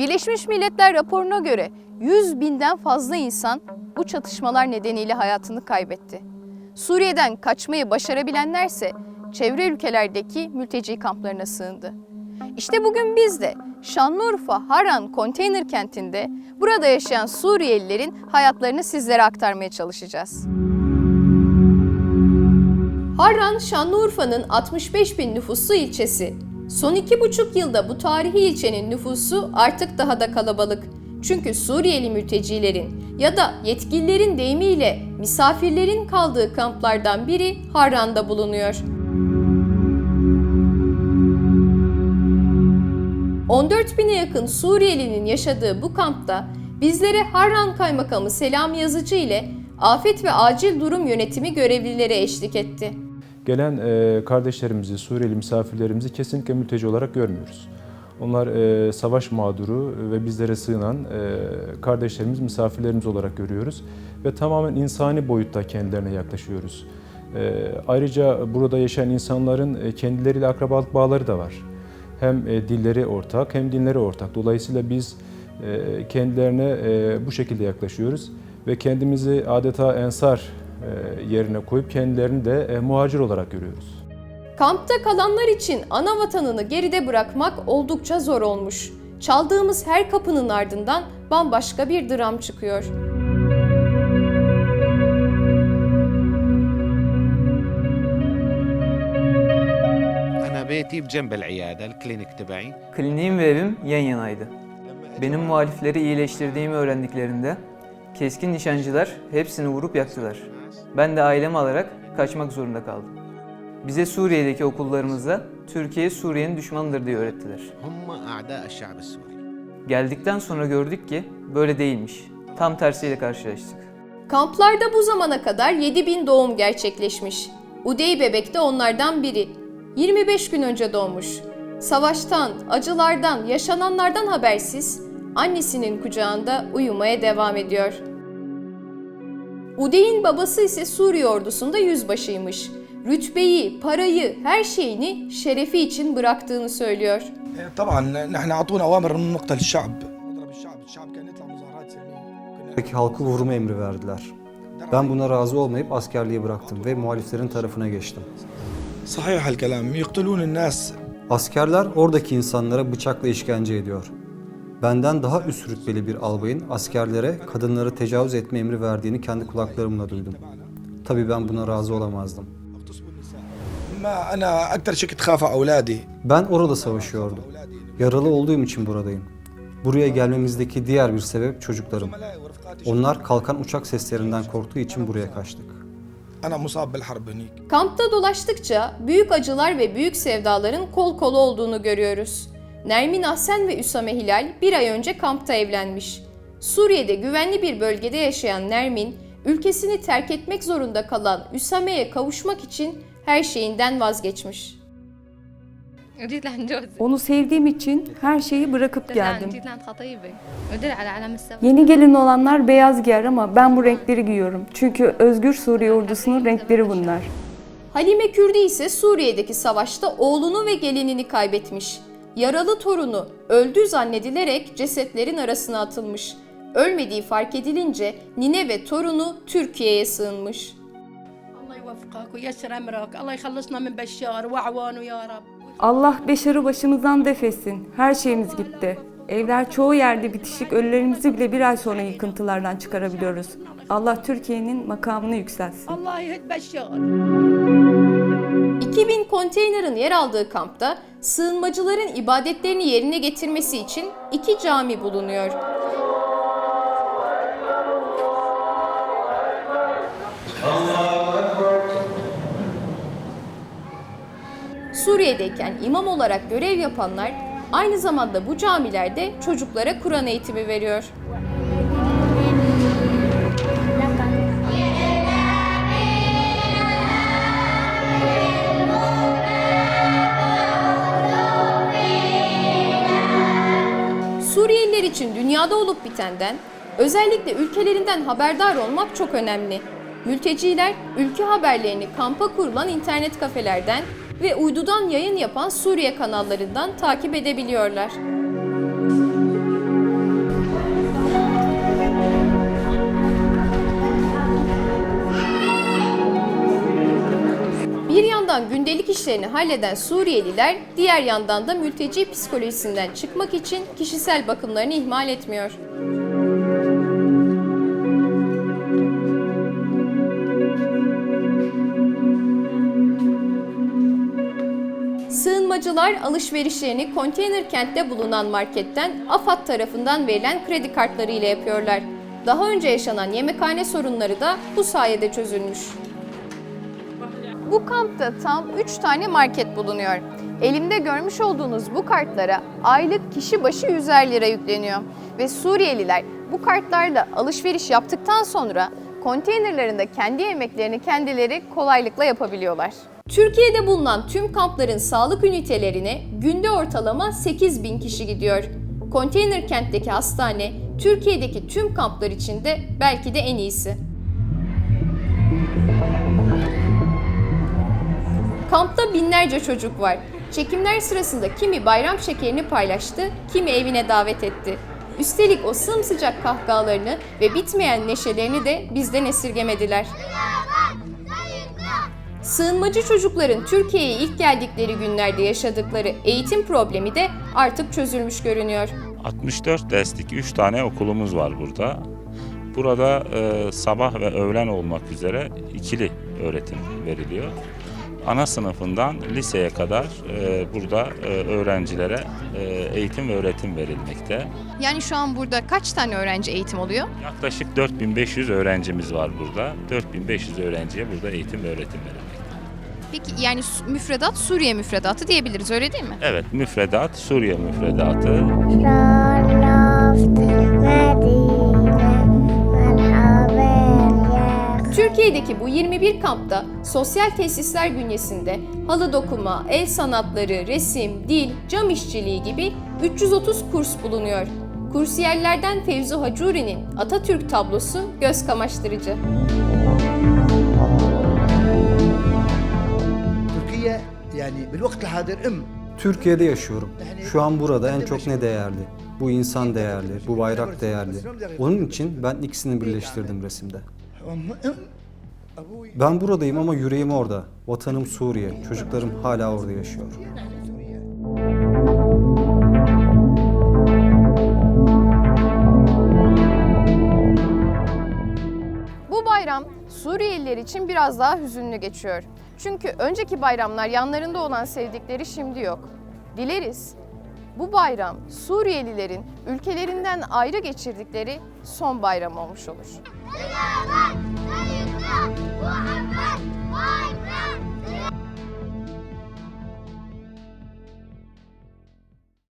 Birleşmiş Milletler raporuna göre 100 binden fazla insan bu çatışmalar nedeniyle hayatını kaybetti. Suriye'den kaçmayı başarabilenlerse çevre ülkelerdeki mülteci kamplarına sığındı. İşte bugün biz de Şanlıurfa Haran konteyner kentinde burada yaşayan Suriyelilerin hayatlarını sizlere aktarmaya çalışacağız. Harran, Şanlıurfa'nın 65 bin nüfuslu ilçesi. Son iki buçuk yılda bu tarihi ilçenin nüfusu artık daha da kalabalık. Çünkü Suriyeli mültecilerin ya da yetkililerin deyimiyle misafirlerin kaldığı kamplardan biri Harran'da bulunuyor. 14 bine yakın Suriyelinin yaşadığı bu kampta bizlere Harran Kaymakamı Selam Yazıcı ile Afet ve Acil Durum Yönetimi görevlileri eşlik etti. Gelen e, kardeşlerimizi, Suriyeli misafirlerimizi kesinlikle mülteci olarak görmüyoruz. Onlar e, savaş mağduru ve bizlere sığınan e, kardeşlerimiz, misafirlerimiz olarak görüyoruz. Ve tamamen insani boyutta kendilerine yaklaşıyoruz. E, ayrıca burada yaşayan insanların e, kendileriyle akrabalık bağları da var. Hem e, dilleri ortak hem dinleri ortak. Dolayısıyla biz e, kendilerine e, bu şekilde yaklaşıyoruz ve kendimizi adeta ensar yerine koyup kendilerini de e, muhacir olarak görüyoruz. Kampta kalanlar için ana vatanını geride bırakmak oldukça zor olmuş. Çaldığımız her kapının ardından bambaşka bir dram çıkıyor. أنا بيتي بجنب العيادة الكلينيك تبعي Kliniğim ve evim yan yanaydı. Benim muhalifleri iyileştirdiğimi öğrendiklerinde keskin nişancılar hepsini vurup yaktılar. Ben de ailemi alarak kaçmak zorunda kaldım. Bize Suriye'deki okullarımızda Türkiye Suriye'nin düşmanıdır diye öğrettiler. Geldikten sonra gördük ki böyle değilmiş. Tam tersiyle karşılaştık. Kamplarda bu zamana kadar 7 bin doğum gerçekleşmiş. Udey bebek de onlardan biri. 25 gün önce doğmuş. Savaştan, acılardan, yaşananlardan habersiz annesinin kucağında uyumaya devam ediyor. Udey'in babası ise Suriye ordusunda yüzbaşıymış. Rütbeyi, parayı, her şeyini şerefi için bıraktığını söylüyor. طبعا نحن اعطونا اوامر انه نقتل الشعب نضرب الشعب الشعب كان يطلع مظاهرات سلميه كنا Peki halkı vurma emri verdiler. Ben buna razı olmayıp askerliği bıraktım ve muhaliflerin tarafına geçtim. صحيح الكلام يقتلون الناس Askerler oradaki insanlara bıçakla işkence ediyor. benden daha üst rütbeli bir albayın askerlere kadınları tecavüz etme emri verdiğini kendi kulaklarımla duydum. Tabii ben buna razı olamazdım. Ben orada savaşıyordum. Yaralı olduğum için buradayım. Buraya gelmemizdeki diğer bir sebep çocuklarım. Onlar kalkan uçak seslerinden korktuğu için buraya kaçtık. Kampta dolaştıkça büyük acılar ve büyük sevdaların kol kola olduğunu görüyoruz. Nermin Ahsen ve Üsame Hilal bir ay önce kampta evlenmiş. Suriye'de güvenli bir bölgede yaşayan Nermin, ülkesini terk etmek zorunda kalan Üsame'ye kavuşmak için her şeyinden vazgeçmiş. Onu sevdiğim için her şeyi bırakıp geldim. Yeni gelin olanlar beyaz giyer ama ben bu renkleri giyiyorum. Çünkü Özgür Suriye ordusunun renkleri bunlar. Halime Kürdi ise Suriye'deki savaşta oğlunu ve gelinini kaybetmiş yaralı torunu öldü zannedilerek cesetlerin arasına atılmış. Ölmediği fark edilince nine ve torunu Türkiye'ye sığınmış. Allah Beşar'ı başımızdan defesin. Her şeyimiz gitti. Evler çoğu yerde bitişik ölülerimizi bile bir ay sonra yıkıntılardan çıkarabiliyoruz. Allah Türkiye'nin makamını yükseltsin. Allah Beşar. 2000 konteynerin yer aldığı kampta sığınmacıların ibadetlerini yerine getirmesi için iki cami bulunuyor. Suriye'deyken imam olarak görev yapanlar aynı zamanda bu camilerde çocuklara Kur'an eğitimi veriyor. Suriyeliler için dünyada olup bitenden, özellikle ülkelerinden haberdar olmak çok önemli. Mülteciler ülke haberlerini kampa kurulan internet kafelerden ve uydudan yayın yapan Suriye kanallarından takip edebiliyorlar. Yandan gündelik işlerini halleden Suriyeliler, diğer yandan da mülteci psikolojisinden çıkmak için kişisel bakımlarını ihmal etmiyor. Sığınmacılar alışverişlerini konteyner kentte bulunan marketten AFAD tarafından verilen kredi kartları ile yapıyorlar. Daha önce yaşanan yemekhane sorunları da bu sayede çözülmüş. Bu kampta tam 3 tane market bulunuyor. Elimde görmüş olduğunuz bu kartlara aylık kişi başı 100'er lira yükleniyor. Ve Suriyeliler bu kartlarla alışveriş yaptıktan sonra konteynerlarında kendi yemeklerini kendileri kolaylıkla yapabiliyorlar. Türkiye'de bulunan tüm kampların sağlık ünitelerine günde ortalama 8 bin kişi gidiyor. Konteyner kentteki hastane Türkiye'deki tüm kamplar içinde belki de en iyisi. Kampta binlerce çocuk var. Çekimler sırasında kimi bayram şekerini paylaştı, kimi evine davet etti. Üstelik o sımsıcak kahkahalarını ve bitmeyen neşelerini de bizden esirgemediler. Sığınmacı çocukların Türkiye'ye ilk geldikleri günlerde yaşadıkları eğitim problemi de artık çözülmüş görünüyor. 64 derslik 3 tane okulumuz var burada. Burada e, sabah ve öğlen olmak üzere ikili öğretim veriliyor. Ana sınıfından liseye kadar e, burada e, öğrencilere e, eğitim ve öğretim verilmekte. Yani şu an burada kaç tane öğrenci eğitim oluyor? Yaklaşık 4500 öğrencimiz var burada. 4500 öğrenciye burada eğitim ve öğretim verilmekte. Peki yani müfredat Suriye müfredatı diyebiliriz öyle değil mi? Evet, müfredat Suriye müfredatı. Türkiye'deki bu 21 kampta sosyal tesisler bünyesinde halı dokuma, el sanatları, resim, dil, cam işçiliği gibi 330 kurs bulunuyor. Kursiyerlerden Fevzu Hacuri'nin Atatürk tablosu göz kamaştırıcı. Türkiye yani bil vakti hadir. Türkiye'de yaşıyorum. Şu an burada en çok ne değerli? Bu insan değerli, bu bayrak değerli. Onun için ben ikisini birleştirdim resimde. Ben buradayım ama yüreğim orada. Vatanım Suriye. Çocuklarım hala orada yaşıyor. Bu bayram Suriyeliler için biraz daha hüzünlü geçiyor. Çünkü önceki bayramlar yanlarında olan sevdikleri şimdi yok. Dileriz bu bayram Suriyelilerin ülkelerinden ayrı geçirdikleri son bayram olmuş olur. Muhammed, Muhammed.